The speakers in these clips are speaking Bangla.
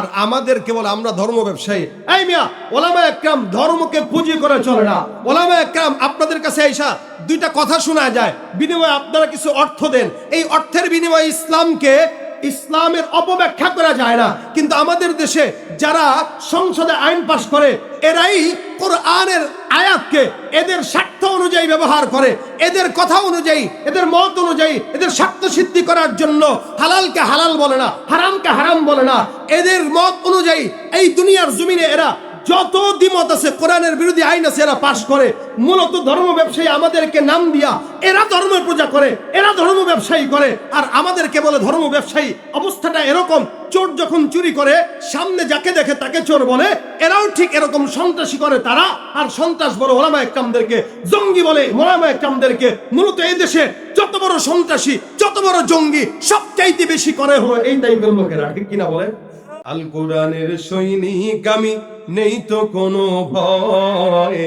আর আমাদের কেবল আমরা ধর্ম ব্যবসায়ী। এই মিয়া, ওলামা একরাম ধর্মকে পুঁজি করে চলে না। ওলামা একরাম আপনাদের কাছে আইসা দুইটা কথা শোনা যায়। বিনিময়ে আপনারা কিছু অর্থ দেন। এই অর্থের বিনিময়ে ইসলামকে ইসলামের অপব্যাখ্যা করা যায় না। কিন্তু আমাদের দেশে যারা সংসদে আইন পাশ করে, এরাই কোরআনের আয়াতকে এদের স্বার্থ অনুযায়ী ব্যবহার করে, এদের কথা অনুযায়ী, এদের মত অনুযায়ী, এদের স্বার্থ সিদ্ধি করার জন্য হালালকে হালাল বলে না, হারামকে হারাম বলে না। এদের মত অনুযায়ী এই দুনিয়ার জমিনে এরা যত দ্বিমত আছে, কোরআনের বিরোধী আইন আছে, এরা পাশ করে। মূলত ধর্ম ব্যবসায়ী আমাদেরকে নাম দিয়া, এরা ধর্মের পূজা করে, এরা ধর্ম ব্যবসায়ী করে। আর আমাদেরকে বলে ধর্ম ব্যবসায়ী, অবস্থাটা এরকম, চোর যখন চুরি করে, সামনে যাকে দেখে তাকে চোর বলে, এরাও ঠিক এরকম সন্ত্রাসী করে তারা। আর সন্ত্রাস বলে ওলামা একরামদেরকে, জঙ্গি বলে ওলামা একরামদেরকে। মূলত এই দেশে যত বড় সন্ত্রাসী, যত বড় জঙ্গি, সবচাইতে বেশি করে হলো এই টাইপের লোকেরা, ঠিক কিনা বলে আল কোরআনের সৈনিক আমি, নেই তো কোনো ভয়।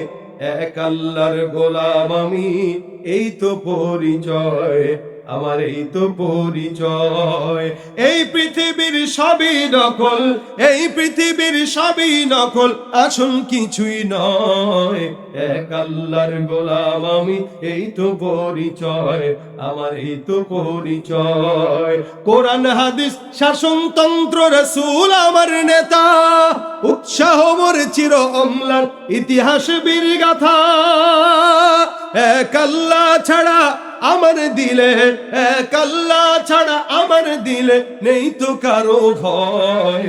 এক আল্লাহর গোলাম আমি, এই তো পরিচয়। আমার এই তো পরিচয়। এই পৃথিবীর সবই নকল, এই পৃথিবীর সবই নকল, আসল কিছুই নয়। এক আল্লাহর গোলাম আমি, এই তো পরিচয় আমার এই তো পরিচয়। কোরআন, হাদিস, শাসনতন্ত্র, রসুল আমার নেতা। উৎসাহ মোর চির অম্লান, ইতিহাস বীর গাথা এক আল্লাহ ছাড়া আমার দিলে এক ছাড়া আমার দিলে নেই তো কারও ভয়।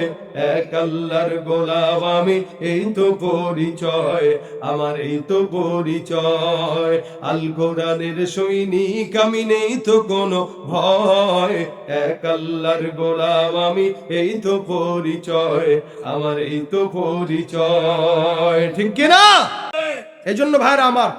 এক আল্লাহর গোলাম আমি, এই তো পরিচয়, আমার এই তো পরিচয়। আল কোরআনের সৈনিক আমি, নেই তো কোনো ভয়। এক আল্লাহর গোলাম আমি, এই তো পরিচয়, আমার এই তো পরিচয়। ঠিক কিনা? এই জন্য ভাইরা আমার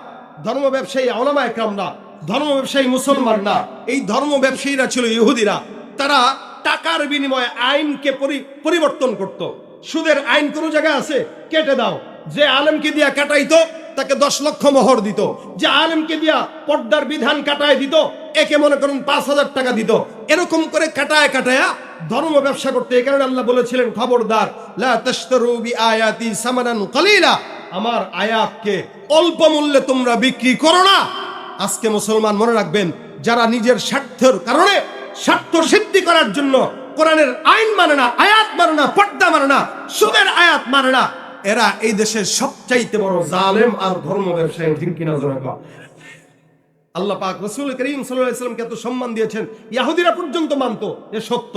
ধর্ম ব্যবসায়ী ওলামা একরাম না ধর্ম ব্যবসায়ী মুসলমান না। এই ধর্ম ব্যবসায়ীরা ছিল ইহুদিরা। তারা টাকার বিনিময়ে আইনকে পরি- পরিবর্তন করত। সুদের আইন কোন জায়গায় আছে? কেটে দাও। যে আলেমকে দিয়া কাটাইতো, তাকে দশ লক্ষ মোহর দিত। যে আলেমকে দিয়া পর্দার বিধান কাটায় দিত, একে মনে করেন পাঁচ হাজার টাকা দিত। এরকম করে কাটায় কাটায়া ধর্ম ব্যবসা করতে এই কারণে আল্লাহ বলেছিলেন, খবরদার আমার আয়াতকে অল্প মূল্যে তোমরা বিক্রি করো না। আজকে মুসলমান মনে রাখবেন, যারা নিজের স্বার্থের কারণে স্বার্থ সিদ্ধি করার জন্য কোরআনের আইন মানে না, আয়াত মানে না, পর্দা মানে না, সুদের আয়াত মানে না, এরা এই দেশের সবচাইতে বড় জালেম আর ধর্ম ব্যবসায়ী আল্লাহ পাক রসুল করিম সাল্লামকে এত সম্মান দিয়েছেন, ইয়াহুদিরা পর্যন্ত মানতো সত্য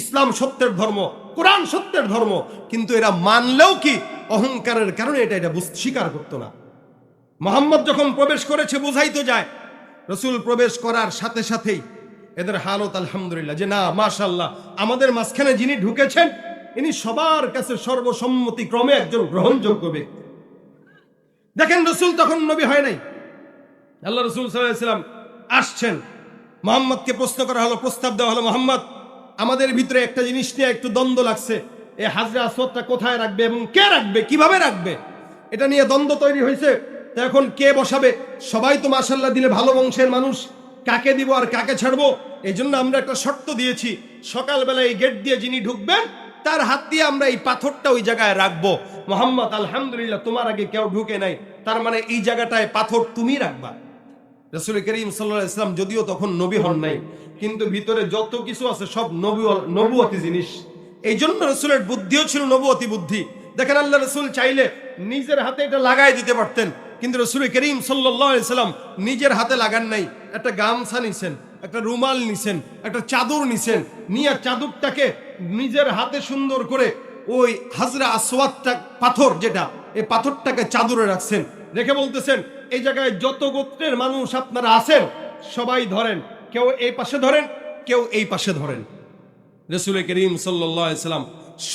ইসলাম সত্যের ধর্ম, কোরআন সত্যের ধর্ম, কিন্তু এরা মানলেও কি, অহংকারের কারণে এটা এটা স্বীকার করতো না। মোহাম্মদ যখন প্রবেশ করেছে বুঝাইতো যায়। রসুল প্রবেশ করার সাথে সাথেই এদের হালত আলহামদুলিল্লাহ। যে না মাশাল্লাহ আমাদের মাঝখানে যিনি ঢুকেছেন, ইনি সবার কাছে সর্বসম্মতি ক্রমে একজন গ্রহণযোগ্য ব্যক্তি। দেখেন, রসুল তখন নবী হয় নাই। আল্লাহ রসুল সাল্লাম আসছেন। মোহাম্মদকে প্রশ্ন করা হলো, প্রস্তাব দেওয়া হলো, মোহাম্মদ, আমাদের ভিতরে একটা জিনিস নিয়ে একটু দ্বন্দ্ব লাগছে। এ হাজরা আসওয়াদটা কোথায় রাখবে এবং কে রাখবে? কীভাবে রাখবে? এটা নিয়ে দ্বন্দ্ব তৈরি হয়েছে। তো এখন কে বসাবে? সবাই তো মাসাল্লাহ দিলে ভালো বংশের মানুষ। কাকে দিব আর কাকে ছাড়বো? এই জন্য আমরা একটা শর্ত দিয়েছি। সকালবেলা এই গেট দিয়ে যিনি ঢুকবেন, তার হাত দিয়ে আমরা এই পাথরটা ওই জায়গায় রাখব। মোহাম্মদ, আলহামদুলিল্লাহ, তোমার আগে কেউ ঢুকে নাই। তার মানে এই জায়গাটায় পাথর তুমি রাখবা। রসুল করিম সাল্লাহ ইসলাম যদিও তখন নবী হন নাই, কিন্তু ভিতরে যত কিছু আছে সব নবী নবুয়তি জিনিস। এই জন্য রসুলের বুদ্ধিও ছিল নবুয়তি বুদ্ধি। দেখেন আল্লাহ রসুল চাইলে নিজের হাতে এটা লাগাই দিতে পারতেন। কিন্তু রসুল করিম সাল্লাম নিজের হাতে লাগান নাই। একটা গামছা নিছেন, একটা রুমাল নিছেন, একটা চাদর নিছেন, নিয়ে চাদরটাকে নিজের হাতে সুন্দর করে ওই হাজরা আসওয়াদটা পাথর যেটা, এই পাথরটাকে চাদরে রাখছেন। রেখে বলতেছেন, এই জায়গায় যত গোত্রের মানুষ আপনারা আছেন, সবাই ধরেন, কেউ এই পাশে ধরেন, কেউ এই পাশে ধরেন। রসুল করিম সাল্লাম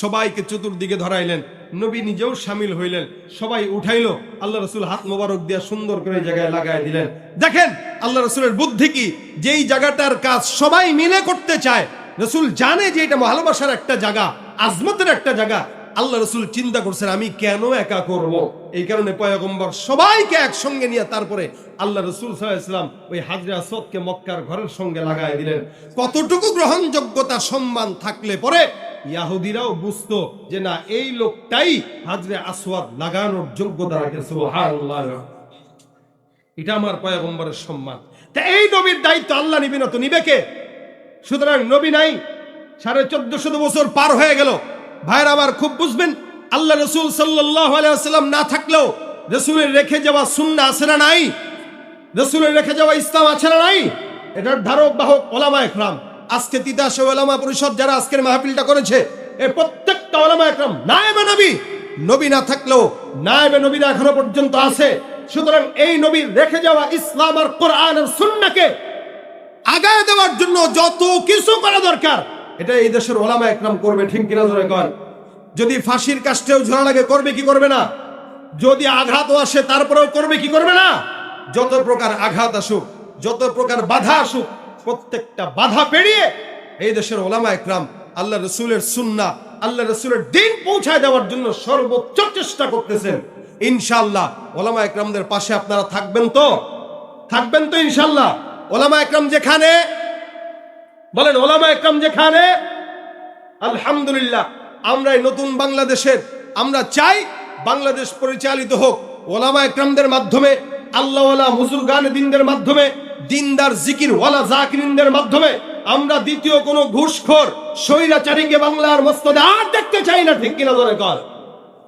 সবাইকে চতুর্দিকে ধরাইলেন। নবী নিজেও সামিল হইলেন। সবাই উঠাইলো। আল্লাহ রসুল হাত মোবারক দিয়া সুন্দর করে জায়গায় লাগাই দিলেন। দেখেন, আল্লাহ রসুলের বুদ্ধি কি? যেই জায়গাটার কাজ সবাই মিলে করতে চায়, রসুল জানে যে এটা ভালোবাসার একটা জায়গা, আজমতের একটা জায়গা। আল্লাহ রসুল চিন্তা করছেন, আমি কেন একা করব? এই কারণে পয়গম্বর সবাইকে একসঙ্গে নিয়ে তারপরে আল্লাহ রসুল সাল্লাম ওই হাজরা আসদকে মক্কার ঘরের সঙ্গে লাগাই দিলেন। কতটুকু গ্রহণযোগ্যতা সম্মান থাকলে পরে ইয়াহুদিরাও বুঝতো যে না এই লোকটাই হাজরে আসওয়াদ লাগানোর যোগ্যতা রাখে সুবহানাল্লাহ। এটা আমার পয়গম্বরের সম্মান। তা এই নবীর দায়িত্ব আল্লাহ নিবি না তো নিবে কে? সুতরাং নবী নাই সাড়ে চোদ্দশত বছর পার হয়ে গেল। ভাইয়ের আবার খুব বুঝবেন আল্লাহ রসুল সাল্লাহ আলাইসাল্লাম না থাকলেও রসুলের রেখে যাওয়া সুন্না আছে না নাই? রসুলের রেখে যাওয়া ইসলাম আছে না নাই? এটার ধারক বাহক ওলামা একরাম। আজকে তিতাসে ওলামা পরিষদ যারা আজকের মাহফিলটা করেছে এই প্রত্যেকটা ওলামা একরাম, নায়েবে নবী। নবী না থাকলেও নায়েবে নবীরা এখনও পর্যন্ত আছে। সুতরাং এই নবীর রেখে যাওয়া ইসলাম আর কোরআন আর সুন্নাকে আগায় দেওয়ার জন্য যত কিছু করা দরকার, এটা এই দেশের ওলামা একরাম করবে, ঠিক কিনা ধরে কর যদি ফাঁসির কাষ্টেও ঝরা লাগে, করবে কি করবে না? যদি আঘাতও আসে, তারপরেও করবে কি করবে না? যত প্রকার আঘাত আসুক, যত প্রকার বাধা আসুক প্রত্যেকটা বাধা পেরিয়ে এই দেশের ওলামা একরাম আল্লাহ রসুলের সুন্না আল্লাহ রসুলের দিন পৌঁছায় দেওয়ার জন্য সর্বোচ্চ চেষ্টা করতেছেন। ইনশাল্লাহ ওলামা একরামদের পাশে আপনারা থাকবেন তো? থাকবেন তো ইনশাল্লাহ ওলামা একরাম যেখানে, বলেন ওলামা একরাম যেখানে, আলহামদুলিল্লাহ আমরা এই নতুন বাংলাদেশের, আমরা চাই বাংলাদেশ পরিচালিত হোক। ওলামা একরামদের মাধ্যমে, আল্লাহওয়ালা মুসুলগান দিনদের মাধ্যমে দিনদার জিকির ওয়ালা জাকিরিনদের মাধ্যমে আমরা দ্বিতীয় কোনো ঘুষখোর, স্বৈরাচারীকে বাংলার মস্তদে আর দেখতে চাই না, ঠিক কিনা ধরে কর?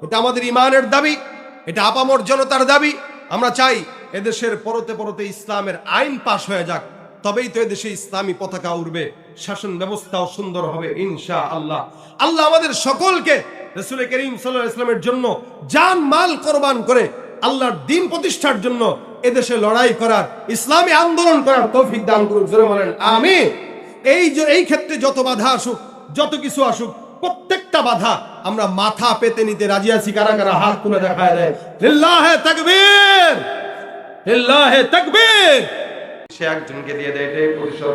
এটা আমাদের ইমানের দাবি, এটা আপামর জনতার দাবি। আমরা চাই এদেশের পরতে পরতে ইসলামের আইন পাশ হয়ে যাক, তবেই তো এদেশে ইসলামী পতাকা উঠবে শাসন ব্যবস্থাও সুন্দর হবে ইনশা আল্লাহ আল্লাহ আমাদের সকলকে রসুল করিম সাল্লাহ ইসলামের জন্য জান মাল কোরবান করে, আল্লাহর দিন প্রতিষ্ঠার জন্য এদেশে লড়াই করার, ইসলামী আন্দোলন করার তৌফিক দান করুক, জোরে বলেন আমি এই যে, এই ক্ষেত্রে যত বাধা আসুক, যত কিছু আসুক, প্রত্যেকটা বাধা আমরা মাথা পেতে নিতে রাজি আছি, কারা কারা হাত তুলে দেখায় দেয়। লিল্লাহে তাকবীর! লিল্লাহে তাকবীর! সে একজনকে দিয়ে দেয়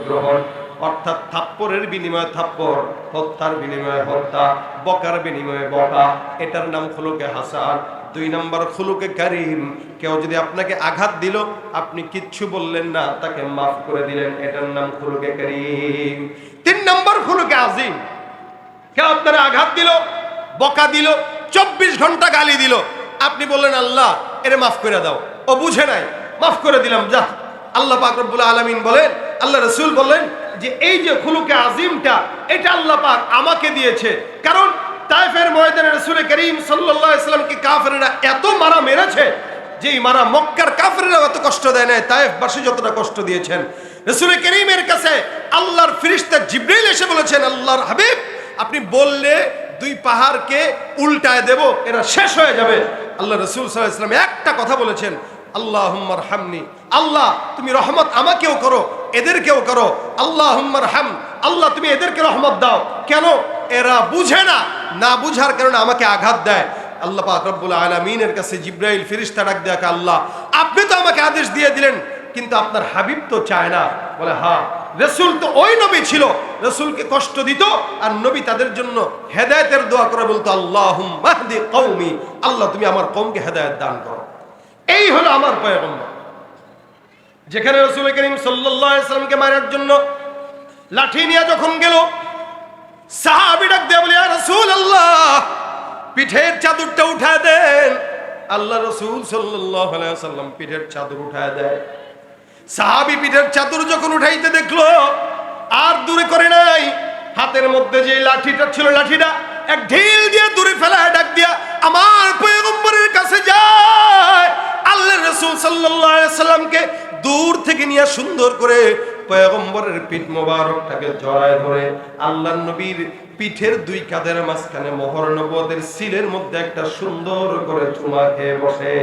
গ্রহণ। অর্থাৎ থাপ্পরের বিনিময়ে থাপ্পর, হত্যার বিনিময়ে হত্যা, বকার বিনিময়ে বকা, এটার নাম খুলুকে হাসান, দুই নম্বর খুলুকে কারিম। কেউ যদি আপনাকে আঘাত দিল, আপনি কিচ্ছু বললেন না, তাকে মাফ করে দিলেন, এটার নাম খুলুকে কারিম। তিন নম্বর খুলুকে আজিম। কেউ আপনার আঘাত দিল, বকা দিল, চব্বিশ ঘণ্টা গালি দিল, আপনি বললেন, আল্লাহ, এরে মাফ করে দাও। ও বুঝে নাই, মাফ করে দিলাম, যা। আল্লাহ পাক রব্বুল আলামিন বলেন, আল্লাহ রসুল বলেন যে এই যে খুলুকে আজিমটা, এটা আল্লাহ পাক আমাকে দিয়েছে। কারণ তাইফের ময়দানে রসুল করিম সাল্লাল্লাহু আলাইহি সাল্লামকে কাফেররা এত মারা মেরেছে যে মারা মক্কার কাফেররা এত কষ্ট দেয় নাই, তাইফবাসী যতটা কষ্ট দিয়েছেন। রসুল করিমের কাছে আল্লাহর ফিরিস্তা জিব্রাইল এসে বলেছেন, আল্লাহর হাবিব, আপনি বললে দুই পাহাড়কে উল্টায় দেব, এরা শেষ হয়ে যাবে। আল্লাহ রসুল সাল্লাম একটা কথা বলেছেন আল্লাহ হামনি আল্লাহ, তুমি রহমত আমাকেও করো। এদেরকেও করো। আল্লাহ হাম। আল্লাহ, তুমি এদেরকে রহমত দাও। কেন? এরা বুঝে না। না বুঝার কারণে আমাকে আঘাত দেয়। আল্লাহ পাক রব্বুল আলমিনের কাছে জিব্রাইল ফিরিস্তা ডাক দেয়া আল্লাহ, আপনি তো আমাকে আদেশ দিয়ে দিলেন, কিন্তু আপনার হাবিব তো চায় না। বলে হ্যাঁ রসুল তো ওই নবী ছিল। রসুলকে কষ্ট দিত আর নবী তাদের জন্য হেদায়তের দোয়া করে বলতো আল্লাহ কৌমি আল্লাহ, তুমি আমার কৌমকে হেদায়েত দান করো। এই হলো আমার পয়গম্বর। যেখানে রসুল করিম সাল্লামকে মারার জন্য লাঠি নিয়ে যখন গেল, সাহাবি ডাক দিয়ে বলে রসুল আল্লাহ পিঠের চাদরটা উঠায় দেন। আল্লাহ রসুল পিঠের চাদর উঠায় সাহাবি পিঠের চাদর যখন উঠাইতে দেখল, আর দূরে করে নাই। হাতের মধ্যে যে লাঠিটা ছিল লাঠিটা, এক ঢিল দিয়ে দূরে ফেলায় ডাক দিয়া, আমার কাছে যায়। আল্লাহ রসুল সাল্লাহ সাল্লামকে দূর থেকে নিয়ে সুন্দর করে পয়গম্বরের পিঠ মোবারকটাকে জড়ায় ধরে আল্লাহ নবীর পিঠের দুই কাদের মাঝখানে মোহর নবদের সিলের মধ্যে একটা সুন্দর করে চুমা খেয়ে বসে।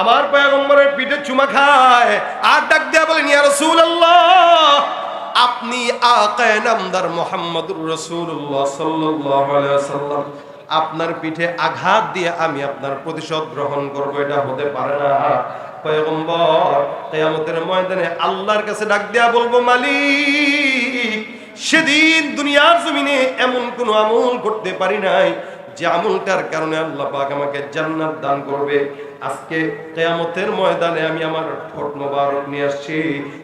আমার পয়গম্বরের পিঠে চুমা খায় আর ডাক দেয়া বলেন, ইয়া রাসূলুল্লাহ, আপনি আকায়ে নামদার মুহাম্মদুর রাসূলুল্লাহ সাল্লাল্লাহু আলাইহি ওয়াসাল্লাম আপনার পিঠে আঘাত দিয়ে আমি আপনার প্রতিশোধ গ্রহণ করব, এটা হতে পারে না। ময়দানে আল্লাহর কাছে ডাক দেয়া বলব, মালিক, সেদিন দুনিয়ার জমিনে এমন কোনো আমল করতে পারি নাই, যে আমলটার কারণে আল্লাহ পাক আমাকে জান্নাত দান করবে। আজকে কেয়ামতের ময়দানে আমি আমার ঠোঁট মোবারক নিয়ে আসছি।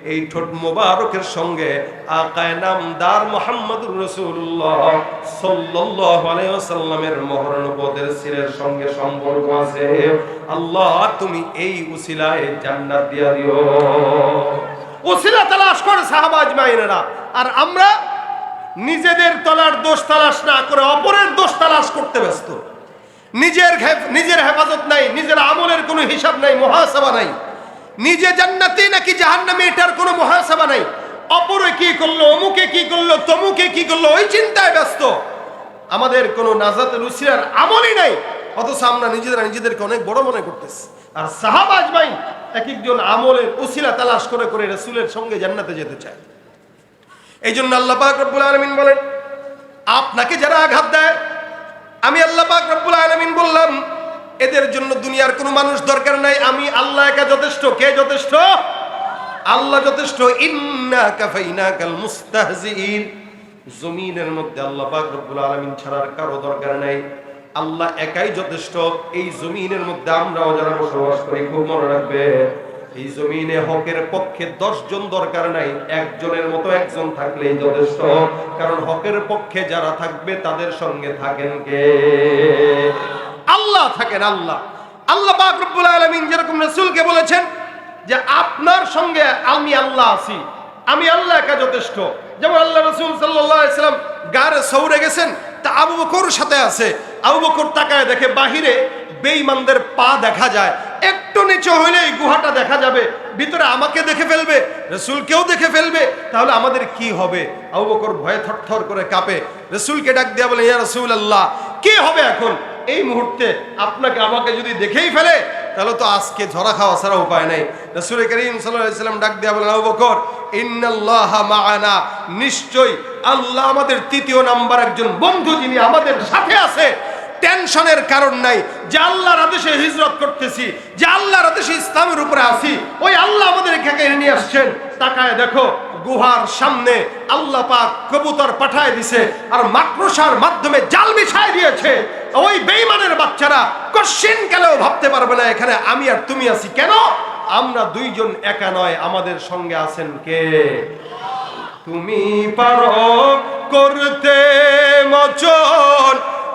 এই ঠোঁট মোবারকের সঙ্গে আকায় নামদার মোহাম্মদুর রসুল্লাহ সাল্লাল্লাহু আলাইহি ওয়াসাল্লামের মহরণপদের সিরের সঙ্গে সম্পর্ক আছে। আল্লাহ, তুমি এই উসিলায় জান্নাত দিয়া দিও। ওসিলা তালাশ করে সাহাবা আজমাইনেরা। আর আমরা নিজেদের তলার দোষ তালাশ না করে অপরের দোষ তালাশ করতে ব্যস্ত। নিজের নিজের হেফাজত নাই, নিজের আমলের কোনো হিসাব নাই, মহাসভা নাই। নিজে জান্নাতি নাকি জাহান্নামে, এটার কোনো মহাসভা নাই। অপরে কি করল, অমুকে কি করল, তমুকে কি করল, ওই চিন্তায় ব্যস্ত। আমাদের কোনো নাজাতের উসিলার আমলই নাই, অথচ আমরা নিজেরা নিজেদেরকে অনেক বড় মনে করতেছি। আর সাহাবাজ ভাই এক একজন আমলের উসিলা তালাশ করে করে রসুলের সঙ্গে জান্নাতে যেতে চায়। এই জন্য আল্লাহ বলেন, আপনাকে যারা আঘাত দেয় আমি আল্লাহ পাক রব্বুল আলমিন বললাম, এদের জন্য দুনিয়ার কোনো মানুষ দরকার নাই। আমি আল্লাহ একা যথেষ্ট, কে যথেষ্ট? আল্লাহ যথেষ্ট। ইন্না কাফাইনা কাল মুস্তাহজিইন। জমিনের মধ্যে আল্লাহ পাক রব্বুল আলামিন ছাড়ার কারও দরকার নাই। আল্লাহ একাই যথেষ্ট। এই জমিনের মধ্যে আমরাও যারা বসবাস করি, খুব মনে রাখবে। এই জমিনে হকের পক্ষে দশ জন দরকার নাই, একজনের মতো একজন থাকলেই যথেষ্ট। কারণ হকের পক্ষে যারা থাকবে, তাদের সঙ্গে থাকেন কে? আল্লাহ থাকেন আল্লাহ। আল্লাহ পাক রব্বুল আলামিন যেরকম রাসূলকে বলেছেন যে, আপনার সঙ্গে আমি আল্লাহ আছি, আমি আল্লাহ একা যথেষ্ট। যেমন আল্লাহ রসুল সাল্লাম গারে সৌরে গেছেন, তা আবু বকর সাথে আছে। আবু বকর তাকায় দেখে বাহিরে বেঈমানদের পা দেখা যায়। একটু নিচে এই গুহাটা দেখা যাবে, ভিতরে আমাকে দেখে ফেলবে, রসুলকেও দেখে ফেলবে, তাহলে আমাদের কি হবে? আবু বকর ভয়ে থরথর করে কাঁপে। রসুলকে ডাক দেওয়া বলে, ইয়া রসুল আল্লাহ কি হবে এখন? এই মুহূর্তে আপনাকে আমাকে যদি দেখেই ফেলে, তাহলে তো আজকে ঝরা খাওয়া ছাড়া উপায় নাই। রসুল করিম সাল্লাম ডাক দেয়া বলেন, আবু বকর মাআনা। নিশ্চয় আল্লাহ আমাদের তৃতীয় নাম্বার একজন বন্ধু যিনি আমাদের সাথে আছে টেনশনের কারণ নাই। যে আল্লাহর আদেশে হিজরত করতেছি, যে আল্লাহর আদেশে ইসলামের উপরে আছি, ওই আল্লাহ আমাদের এখানে নিয়ে আসছেন। তাকায় দেখো, গুহার সামনে আল্লাহ পাক কবুতর পাঠায় দিছে আর মাকড়সার মাধ্যমে জাল বিছায় দিয়েছে। ওই বেইমানের বাচ্চারা কশ্চিন কালেও ভাবতে পারবে না, এখানে আমি আর তুমি আছি। কেন? আমরা দুইজন একা নয়, আমাদের সঙ্গে আছেন কে? তুমি পারো করতে মচন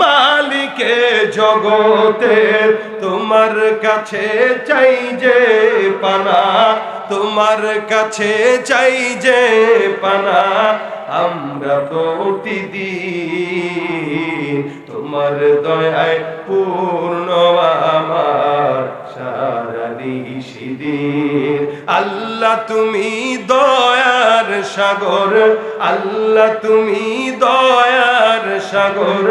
মালিকে জগতের তোমার কাছে চাই যে পানা, তোমার কাছে চাই যে পানা, আমরা প্রতিদিন তোমার দয়ায় পূর্ণ আমার। দিন আল্লাহ তুমি দয়ার সাগর, আল্লাহ তুমি দয়ার সাগর,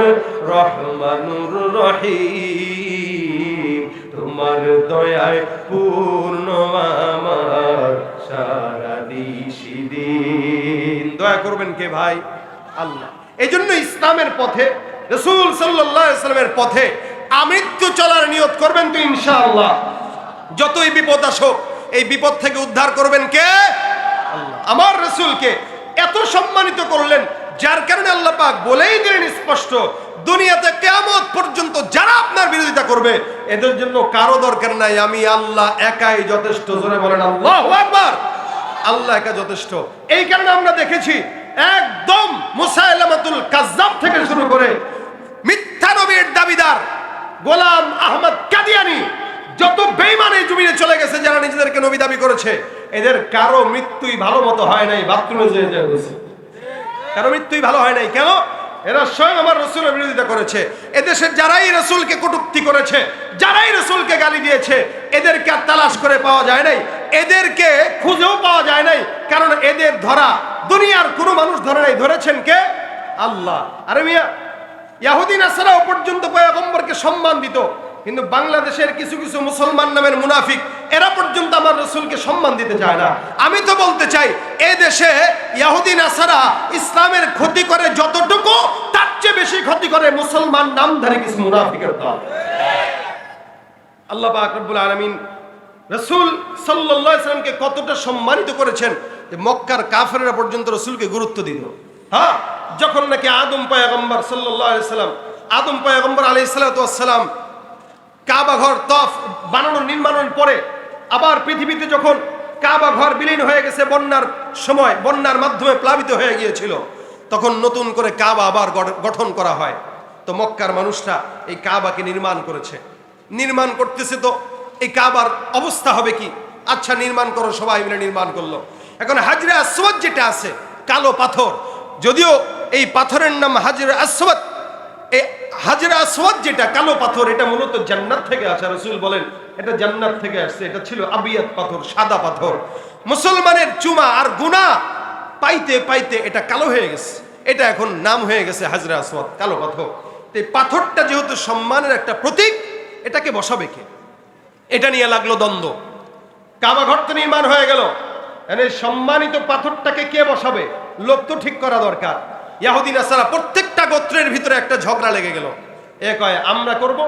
রহমানুর রহিম। তোমার দয়ায় পূর্ণ আমার সারা দিন দয়া করবেন কে ভাই? আল্লাহ। এই জন্য ইসলামের পথে, রসুল ইসলামের পথে আমৃত্যু চলার নিয়ত করবেন তো ইনশাআল্লাহ। যতই বিপদ আসুক এই বিপদ থেকে উদ্ধার করবেন কে? আল্লাহ। আমার রসুলকে এত সম্মানিত করলেন যার কারণে আল্লাহ পাক বলেই দিলেন স্পষ্ট দুনিয়াতে কেয়ামত পর্যন্ত যারা আপনার বিরোধিতা করবে এদের জন্য কারও দরকার নাই। আমি আল্লাহ একাই যথেষ্ট জোরে বলেন আল্লাহ। একবার আল্লাহ একা যথেষ্ট। এই কারণে আমরা দেখেছি একদম মুসাইলামাতুল কাজ্জাব থেকে শুরু করে মিথ্যা নবীর দাবিদার গোলাম আহমদ কাদিয়ানি যত বেইমান এই জমিনে চলে গেছে, যারা নিজেদেরকে নবী দাবি করেছে, এদের কারও মৃত্যুই ভালো মতো হয় নাই, বাথরুমে যেয়ে যেয়ে কারও মৃত্যুই ভালো হয় নাই। কেন? এরা স্বয়ং আমার রসুলের বিরোধিতা করেছে। এদেশের যারাই রসুলকে কটুক্তি করেছে, যারাই রসুলকে গালি দিয়েছে, এদেরকে আর তালাশ করে পাওয়া যায় নাই। এদেরকে খুঁজেও পাওয়া যায় নাই। কারণ এদের ধরা দুনিয়ার কোনো মানুষ ধরে নাই। ধরেছেন কে? আল্লাহ। আরে মিয়া ইয়াহুদিন আসরাও পর্যন্ত সম্মান দিত, কিন্তু বাংলাদেশের কিছু কিছু মুসলমান নামের মুনাফিক এরা পর্যন্ত আমার রসুলকে সম্মান দিতে চায় না। আমি তো বলতে চাই, এ দেশে ইয়াহুদিন আসারা ইসলামের ক্ষতি করে যতটুকু, তার চেয়ে বেশি ক্ষতি করে মুসলমান নামধারী কিছু মুনাফিকের দল। আল্লাহ পাক রব্বুল আলামিন রসুল সাল্লামকে কতটা সম্মানিত করেছেন যে মক্কার কাফেররা পর্যন্ত রসুলকে গুরুত্ব দিল। হ্যাঁ? যখন নাকি আদম পয়গম্বর সাল্লাম, আদম পয়গম্বর আলাইহিস সালাতু সালাম কাবা ঘর তফ বানানোর নির্মাণের পরে আবার পৃথিবীতে যখন কাবা ঘর বিলীন হয়ে গেছে বন্যার সময়, বন্যার মাধ্যমে প্লাবিত হয়ে গিয়েছিল, তখন নতুন করে কাবা আবার গঠন করা হয়। তো মক্কার মানুষরা এই কাবাকে নির্মাণ করেছে। নির্মাণ করতেছে তো এই কাবার অবস্থা হবে কি? আচ্ছা নির্মাণ করো, সবাই মিলে নির্মাণ করল। এখন হাজরা আসওয়াদ যেটা আছে, কালো পাথর, যদিও এই পাথরের নাম হাজরা আসওয়াদ। এই হাজরা আসওয়াদ যেটা কালো পাথর, এটা মূলত জান্নাত থেকে আসে। রসুল বলেন, এটা জান্নাত থেকে আসছে। এটা ছিল আবিয়াত পাথর, সাদা পাথর। মুসলমানের চুমা আর গুনাহ পাইতে পাইতে এটা কালো হয়ে গেছে। এটা এখন নাম হয়ে গেছে হাজরা আসওয়াদ, কালো পাথর। তো এই পাথরটা যেহেতু সম্মানের একটা প্রতীক, এটাকে বসাবে কে? এটা নিয়ে লাগল দ্বন্দ্ব। কাবা ঘর তো নির্মাণ হয়ে গেল। সম্মানিত পাথরটাকে কে বসাবে? লোক তো ঠিক করা দরকার। ইয়াহুদিন আসারা প্রত্যেকটা গোত্রের ভিতরে একটা ঝগড়া লেগে গেল। এ কয়, আমরা করব,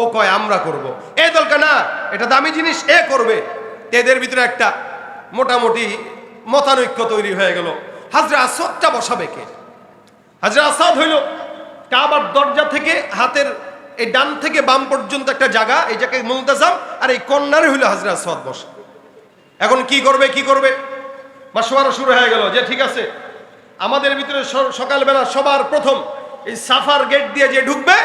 ও কয়, আমরা করব। এ দলকা না, এটা দামি জিনিস, এ করবে। এদের ভিতরে একটা মোটামুটি মতানৈক্য তৈরি হয়ে গেল। হাজরা আসাদটা বসাবে কে? হাজরা আসাদ হইল কাবার দরজা থেকে হাতের এই ডান থেকে বাম পর্যন্ত একটা জায়গা, এই জায়গায় মুলতাজাম, আর এই কন্যারে হইল হাজরা আসাদ বসে। এখন কি করবে কি করবে? মাসোয়ারা শুরু হয়ে গেল যে, ঠিক আছে আমাদের ভিতরে সকালবেলা সবার প্রথম এই সাফার গেট দিয়ে যে ঢুকবে,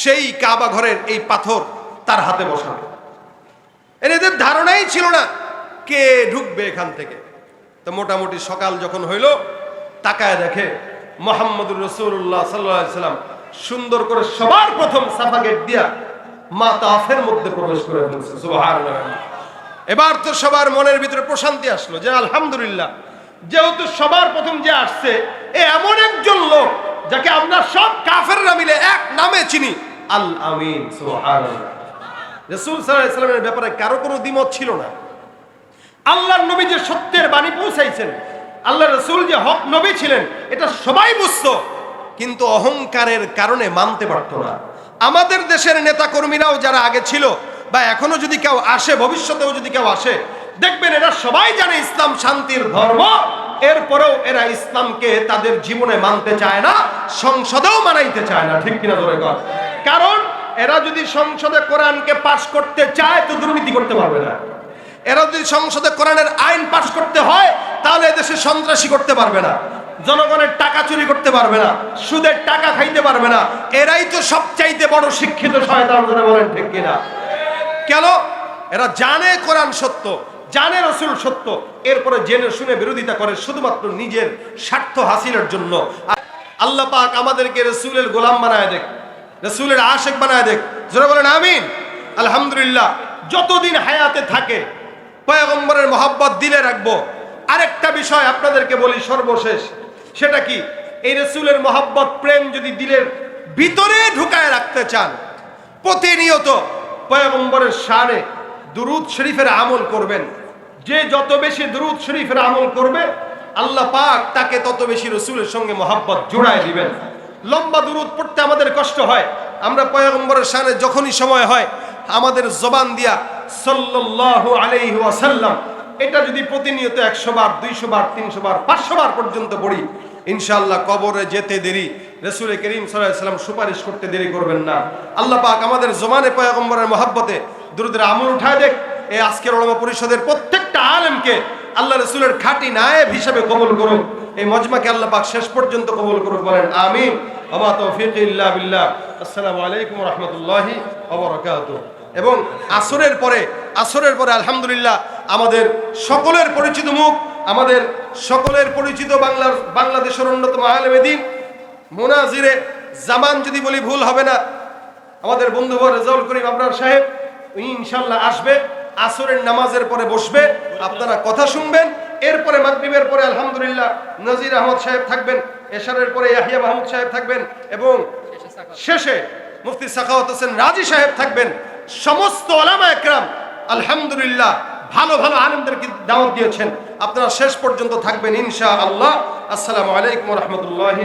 সেই কাবা ঘরের এই পাথর তার হাতে বসাবে। এদের ধারণাই ছিল না কে ঢুকবে এখান থেকে। তো মোটামুটি সকাল যখন হইল, তাকায় দেখে মোহাম্মদুর রসুল্লাহ সাল্লাম সুন্দর করে সবার প্রথম সাফা গেট দিয়া মা তাফের মধ্যে প্রবেশ করে এবার তো সবার মনের ভিতরে প্রশান্তি আসলো যে আলহামদুলিল্লাহ। যেহেতু সবার প্রথম যে আসছে, এ এমন একজন লোক যাকে আমরা সব কাফেররা মিলে এক নামে চিনি। আল আমিন রসুল সাল্লামের ব্যাপারে কারও কোনো দ্বিমত ছিল না। আল্লাহর নবী যে সত্যের বাণী পৌঁছাইছেন আল্লাহ রসুল যে হক নবী ছিলেন, এটা সবাই বুঝতো, কিন্তু অহংকারের কারণে মানতে পারত না। আমাদের দেশের নেতা কর্মীরাও যারা আগে ছিল বা এখনও যদি কেউ আসে, ভবিষ্যতেও যদি কেউ আসে দেখবেন এরা সবাই জানে ইসলাম শান্তির ধর্ম। এরপরেও এরা ইসলামকে তাদের জীবনে মানতে চায় না, সংসদেও মানাইতে চায় না। ঠিক কিনা ধরে কর কারণ এরা যদি সংসদে কোরআনকে পাশ করতে চায়, তো দুর্নীতি করতে পারবে না। এরা যদি সংসদে কোরআনের আইন পাশ করতে হয়, তাহলে এদেশে সন্ত্রাসী করতে পারবে না। জনগণের টাকা চুরি করতে পারবে না। সুদের টাকা খাইতে পারবে না। এরাই তো সবচাইতে বড় শিক্ষিত শয়তান বলেন ঠিক কিনা? কেন? এরা জানে কোরআন সত্য। জানে রসুল সত্য, এরপরে জেনে শুনে বিরোধিতা করে শুধুমাত্র নিজের স্বার্থ হাসিলের জন্য। আল্লাহ পাক আমাদেরকে রসুলের গোলাম বানায় দেখ, রসুলের আশেক বানায় দেখ। যারা বলেন, আমিন। আলহামদুলিল্লাহ, যতদিন হায়াতে থাকে, পয়গম্বরের মহাব্বত দিলে রাখব। আরেকটা বিষয় আপনাদেরকে বলি সর্বশেষ, সেটা কি? এই রসুলের মহাব্বত, প্রেম যদি দিলের ভিতরে ঢুকায় রাখতে চান, প্রতিনিয়ত পয়গম্বরের সারে দুরুদ শরীফের আমল করবেন। যে যত বেশি দুরুদ শরীফের আমল করবে, আল্লাহ পাক তাকে তত বেশি রসুলের সঙ্গে মহাব্বত জোড়ায় দিবেন। লম্বা দুরুদ পড়তে আমাদের কষ্ট হয়। আমরা পয়গম্বরের শানে যখনই সময় হয়, আমাদের জবান দিয়া সাল্লাল্লাহু আলাইহি ওয়াসাল্লাম, এটা যদি প্রতিনিয়ত একশো বার, দুইশো বার, তিনশো বার, পাঁচশো বার পর্যন্ত পড়ি, ইনশাআল্লাহ কবরে যেতে দেরি রসুল করিম সাল্লাম সুপারিশ করতে দেরি করবেন না। আল্লাহ পাক আমাদের জমানে পয়গম্বরের মহাব্বতে দ্রুতের আমল উঠায় দেখ। এই আজকের ওলামা পরিষদের প্রত্যেকটা আলেমকে আল্লাহ রসুলের খাঁটি নায়েব হিসেবে কবুল করুন এই মজমাকে আল্লাহ পাক শেষ পর্যন্ত কবুল করুন বলেন আমা আসসালামু আলাইকুম রহমতুল্লাহি এবং আসরের পরে আসরের পরে আলহামদুলিল্লাহ আমাদের সকলের পরিচিত মুখ, আমাদের সকলের পরিচিত বাংলার, বাংলাদেশের অন্যতম আলেমেদিন মোনাজিরে জামান যদি বলি ভুল হবে না। আমাদের বন্ধু রেজাউল করিম আপনার সাহেব ইনশাল্লাহ আসবে। আসরের নামাজের পরে বসবে, আপনারা কথা শুনবেন, এরপরে মাগরিবের পরে আলহামদুলিল্লাহ নজির আহমদ সাহেব থাকবেন, এশারের পরে ইয়াহিয়া মাহমুদ সাহেব থাকবেন এবং শেষে মুফতি সাখাওয়াত হোসেন রাজি সাহেব থাকবেন। সমস্ত ওলামা একরাম আলহামদুলিল্লাহ ভালো ভালো আনন্দেরকে দাওয়াত দিয়েছেন। আপনারা শেষ পর্যন্ত থাকবেন ইনশা আল্লাহ আসসালামু আলাইকুম রহমতুল্লাহি